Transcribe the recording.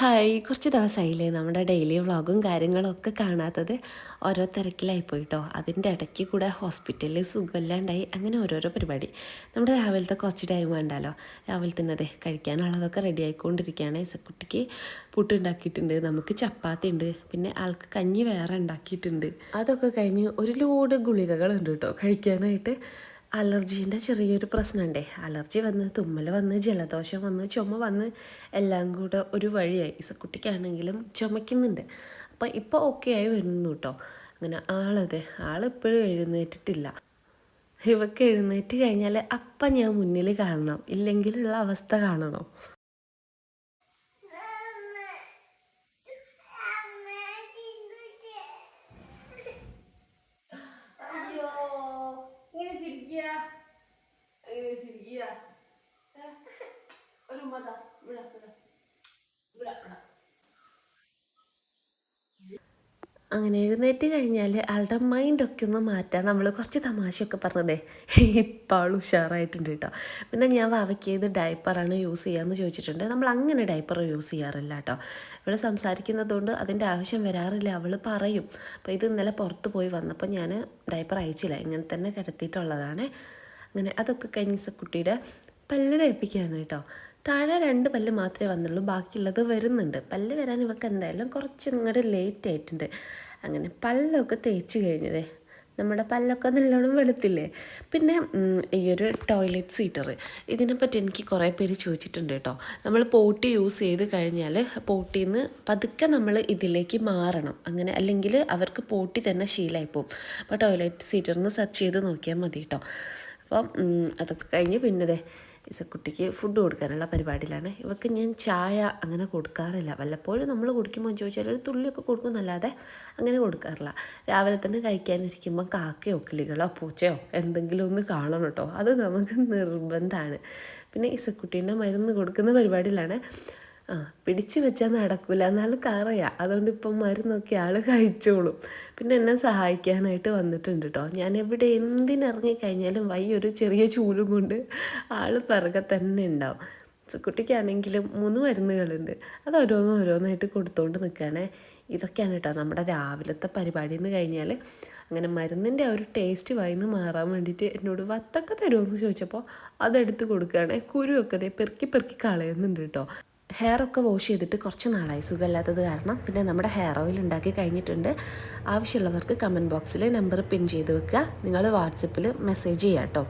Hi. കുറച്ച് ദിവസമായില്ലേ നമ്മുടെ daily വ്ളോഗും കാര്യങ്ങളും ഒക്കെ കാണാത്തത് ഓരോ തിരക്കിലായി പോയിട്ടോ. അതിന്റെ ഇടയ്ക്ക് കൂടെ ഹോസ്പിറ്റലിൽ സുഖമില്ലാണ്ടായി അങ്ങനെ ഓരോരോ പരിപാടി. നമ്മുടെ രാവിലത്തെ കുറച്ച് ടൈം വേണ്ടല്ലോ. രാവിലെ തന്നെ അതെ കഴിക്കാനുള്ളതൊക്കെ റെഡി ആയിക്കൊണ്ടിരിക്കുകയാണ്. ഇസക്കുട്ടിക്ക് പുട്ട് ഉണ്ടാക്കിയിട്ടുണ്ട് നമുക്ക് ചപ്പാത്തി ഉണ്ട് പിന്നെ ആൾക്ക് കഞ്ഞി വേറെ ഉണ്ടാക്കിയിട്ടുണ്ട്. അതൊക്കെ കഴിഞ്ഞ് ഒരു ലോഡ് ഗുളികകളുണ്ട് കേട്ടോ കഴിക്കാനായിട്ട്. അലർജീന്റെ ചെറിയൊരു പ്രശ്നമുണ്ടേ. അലർജി വന്ന് തുമ്മൽ വന്ന് ജലദോഷം വന്ന് ചുമ വന്ന് എല്ലാം കൂടെ ഒരു വഴിയായി. ഇസക്കുട്ടിക്കാണെങ്കിലും ചുമയ്ക്കുന്നുണ്ട്. അപ്പം ഇപ്പോൾ ഓക്കെ ആയി വരുന്നു കേട്ടോ അങ്ങനെ ആളതെ ആളിപ്പോഴും എഴുന്നേറ്റിട്ടില്ല. ഇവക്ക് എഴുന്നേറ്റ് കഴിഞ്ഞാൽ അപ്പം ഞാൻ മുന്നിൽ കാണണം. ഇല്ലെങ്കിലുള്ള അവസ്ഥ കാണണം അയ്യോ ഇങ്ങനെ ചിരിക്കുക ഇങ്ങനെ ചിരിക്കുക? ഒരു മത. ഇവിടെ ഇവിടെ ഇവിടെ ഇവിടെ അങ്ങനെ എഴുന്നേറ്റ് കഴിഞ്ഞാൽ ആളുടെ മൈൻഡൊക്കെ ഒന്ന് മാറ്റാൻ നമ്മൾ കുറച്ച് തമാശയൊക്കെ പറഞ്ഞതേ. ഇപ്പം ആൾ ഉഷാറായിട്ടുണ്ട് കേട്ടോ പിന്നെ ഞാൻ വാവയ്ക്ക് ഏത് ഡയപ്പറാണ് യൂസ് ചെയ്യാമെന്ന് ചോദിച്ചിട്ടുണ്ട്. നമ്മൾ അങ്ങനെ ഡയപ്പർ യൂസ് ചെയ്യാറില്ല കേട്ടോ ഇവിടെ സംസാരിക്കുന്നതുകൊണ്ട് അതിന്റെ ആവശ്യം വരാറില്ല. അവൾ പറയും. അപ്പോൾ ഇത് ഇന്നലെ പുറത്ത് പോയി വന്നപ്പോൾ ഞാൻ ഡയപ്പർ അയച്ചില്ല. ഇങ്ങനെ തന്നെ കിടത്തിയിട്ടുള്ളതാണ്. അങ്ങനെ അതൊക്കെ കഴിഞ്ഞ കുട്ടിയുടെ പല്ല് തേപ്പിക്കുകയാണ് കേട്ടോ. താഴെ രണ്ട് പല്ല് മാത്രമേ വന്നുള്ളൂ ബാക്കിയുള്ളത് വരുന്നുണ്ട്. പല്ല് വരാൻ ഇവർക്ക് എന്തായാലും കുറച്ച് ഇങ്ങോട്ട് ലേറ്റ് ആയിട്ടുണ്ട്. അങ്ങനെ പല്ലൊക്കെ തേച്ച് കഴിഞ്ഞതേ നമ്മുടെ പല്ലൊക്കെ നല്ലോണം വെളുത്തില്ലേ? പിന്നെ ഈ ഒരു ടോയ്ലറ്റ് സീറ്റർ ഇതിനെപ്പറ്റി എനിക്ക് കുറേ പേര് ചോദിച്ചിട്ടുണ്ട് കേട്ടോ. നമ്മൾ പോട്ടി യൂസ് ചെയ്ത് കഴിഞ്ഞാൽ പോട്ടിയിൽ നിന്ന് പതുക്കെ നമ്മൾ ഇതിലേക്ക് മാറണം. അങ്ങനെ അല്ലെങ്കിൽ അവർക്ക് പോട്ടി തന്നെ ശീലമായി പോകും അപ്പോൾ ടോയ്ലറ്റ് സീറ്ററിന്ന് സെർച്ച് ചെയ്ത് നോക്കിയാൽ മതി കേട്ടോ. അപ്പം അതൊക്കെ കഴിഞ്ഞ് പിന്നെ അതെ ഇസക്കുട്ടിക്ക് ഫുഡ് കൊടുക്കാനുള്ള പരിപാടിയിലാണ്. ഇവക്ക് ഞാൻ ചായ അങ്ങനെ കൊടുക്കാറില്ല. വല്ലപ്പോഴും നമ്മൾ കുടിക്കുമ്പോൾ ചോദിച്ചാൽ ഒരു തുള്ളിയൊക്കെ കൊടുക്കുന്നല്ലാതെ അങ്ങനെ കൊടുക്കാറില്ല. രാവിലെ തന്നെ കഴിക്കാനിരിക്കുമ്പോൾ കാക്കയോ കിളികളോ പൂച്ചയോ എന്തെങ്കിലും ഒന്ന് കാണണം കേട്ടോ. അത് നമുക്ക് നിർബന്ധമാണ് പിന്നെ ഇസക്കുട്ടീന്റെ മരുന്ന് കൊടുക്കുന്ന പരിപാടിയിലാണ്. ആ പിടിച്ചു വെച്ചാൽ നടക്കില്ല എന്നാലും കറയാ. അതുകൊണ്ട് ഇപ്പം മരുന്നൊക്കെ ആൾ കഴിച്ചോളും. പിന്നെ എന്നെ സഹായിക്കാനായിട്ട് വന്നിട്ടുണ്ട് കേട്ടോ ഞാൻ എവിടെ എന്തിനിറങ്ങി കഴിഞ്ഞാലും വയ്യൊരു ചെറിയ ചൂലും കൊണ്ട് ആൾ പിറകെ തന്നെ ഉണ്ടാവും. കുട്ടിക്കാണെങ്കിലും മൂന്ന് മരുന്നുകളുണ്ട്. അത് ഓരോന്നും ഓരോന്നായിട്ട് കൊടുത്തുകൊണ്ട് നിൽക്കുകയാണേ ഇതൊക്കെയാണ് കേട്ടോ നമ്മുടെ രാവിലത്തെ പരിപാടി എന്ന് കഴിഞ്ഞാൽ അങ്ങനെ മരുന്നിന്റെ ആ ഒരു ടേസ്റ്റ് വായിന്ന് മാറാൻ വേണ്ടിയിട്ട് എന്നോട് വത്തൊക്കെ തരുമോ എന്ന് ചോദിച്ചപ്പോൾ അതെടുത്ത് കൊടുക്കുകയാണെ കുരുവൊക്കെ പെറുക്കി പെറുക്കി കളയുന്നുണ്ട് കേട്ടോ ഹെയർ ഒക്കെ വാഷ് ചെയ്തിട്ട് കുറച്ച് നാളായി. സുഖമില്ലാത്തത് കാരണം പിന്നെ നമ്മുടെ ഹെയർ ഓയിൽ ഉണ്ടാക്കി കഴിഞ്ഞിട്ടുണ്ട്. ആവശ്യമുള്ളവർക്ക് കമന്റ് ബോക്സിൽ നമ്പർ പിൻ ചെയ്ത് വെക്കുക. നിങ്ങൾ വാട്സപ്പിൽ മെസ്സേജ് ചെയ്യാം കേട്ടോ